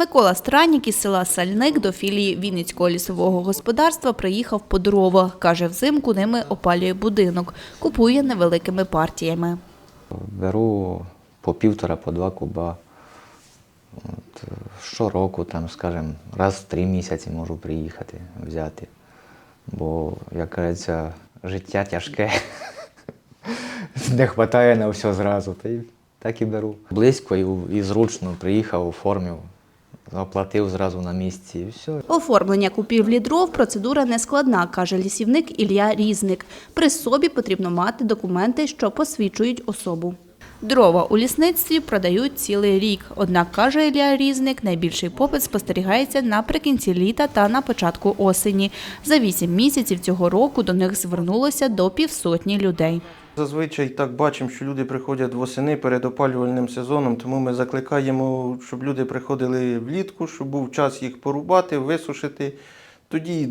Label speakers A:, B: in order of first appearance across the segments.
A: Микола Страннік із села Сальник до філії Вінницького лісового господарства приїхав по дрова. Каже, взимку ними опалює будинок. Купує невеликими партіями.
B: Беру по півтора, по два куба. От, щороку, там, скажімо, раз в три місяці можу приїхати, взяти. Бо, як кажеться, життя тяжке. Не вистачає на все зразу. Так і беру. Близько і, і зручно приїхав, оформив, оплатив зразу на місці і все.
A: Оформлення купівлі дров процедура нескладна, каже лісівник Ілля Різник. При собі потрібно мати документи, що посвідчують особу. Дрова у лісництві продають цілий рік. Однак, каже Ілля Різник, найбільший попит спостерігається наприкінці літа та на початку осені. За вісім місяців цього року до них звернулося до півсотні людей.
C: Зазвичай так бачимо, що люди приходять восени перед опалювальним сезоном, тому ми закликаємо, щоб люди приходили влітку, щоб був час їх порубати, висушити. Тоді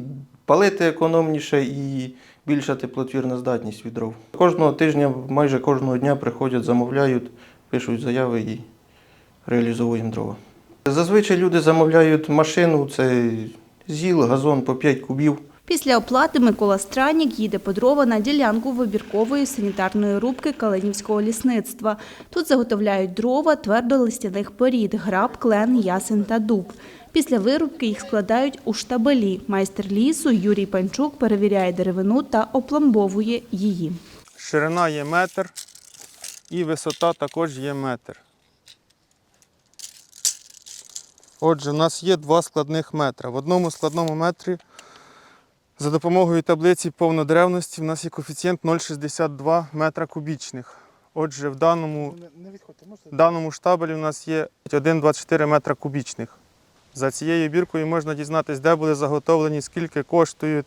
C: палити економніше і більша теплотвірна здатність від дров. Кожного тижня, майже кожного дня приходять, замовляють, пишуть заяви і реалізовуємо дрова. Зазвичай люди замовляють машину, це зіл, газон по 5 кубів.
A: Після оплати Микола Страннік їде по дрова на ділянку вибіркової санітарної рубки Калинівського лісництва. Тут заготовляють дрова твердолистяних порід – граб, клен, ясен та дуб. Після вирубки їх складають у штабелі. Майстер лісу Юрій Панчук перевіряє деревину та опломбовує її.
D: Ширина є метр і висота також є метр. Отже, у нас є два складних метра. В одному складному метрі за допомогою таблиці повнодревності в нас є коефіцієнт 0,62 метра кубічних. Отже, в даному, в даному штабелі у нас є 1,24 метра кубічних. За цією біркою можна дізнатися, де були заготовлені, скільки коштують,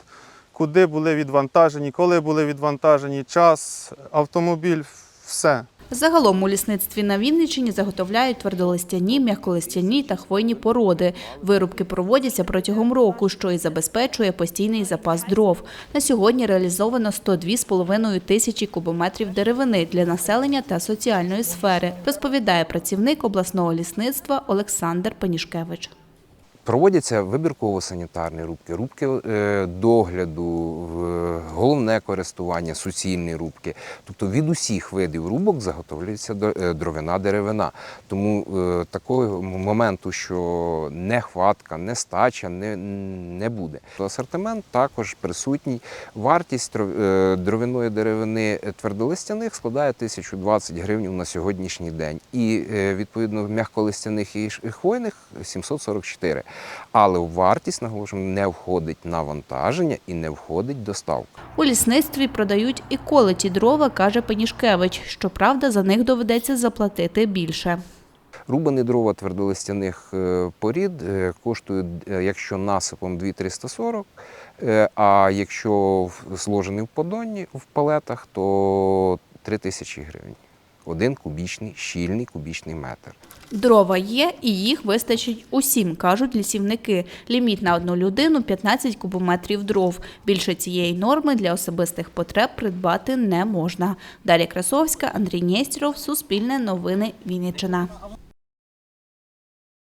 D: куди були відвантажені, коли були відвантажені, час, автомобіль, все.
A: Загалом у лісництві на Вінниччині заготовляють твердолистяні, м'яколистяні та хвойні породи. Вирубки проводяться протягом року, що і забезпечує постійний запас дров. На сьогодні реалізовано 102,5 тисячі кубометрів деревини для населення та соціальної сфери, розповідає працівник обласного лісництва Олександр Панішкевич.
E: Проводяться вибірково-санітарні рубки, рубки е, догляду, головне користування, суцільні рубки. Тобто від усіх видів рубок заготовлюється е, дровина деревина. Тому е, такого моменту, що нехватка, нестача не, не буде. Асортимент також присутній. Вартість дровяної деревини твердолистяних складає 1020 гривень на сьогоднішній день. І відповідно м'яколистяних і хвойних 744. Але в вартість, наголошуємо, не входить навантаження і не входить доставка.
A: У лісництві продають і колеті дрова, каже Панішкевич. Щоправда, за них доведеться заплатити більше.
E: Рубані дрова твердолистяних е, порід е, коштують, е, якщо насипом 2340, е, а якщо зложений в подонні в палетах, то 3000 гривень. Один кубічний, щільний кубічний метр.
A: Дрова є і їх вистачить усім, кажуть лісівники. Ліміт на одну людину 15 кубометрів дров. Більше цієї норми для особистих потреб придбати не можна. Дар'я Красовська, Андрій Нєстєров, Суспільне новини, Вінниччина.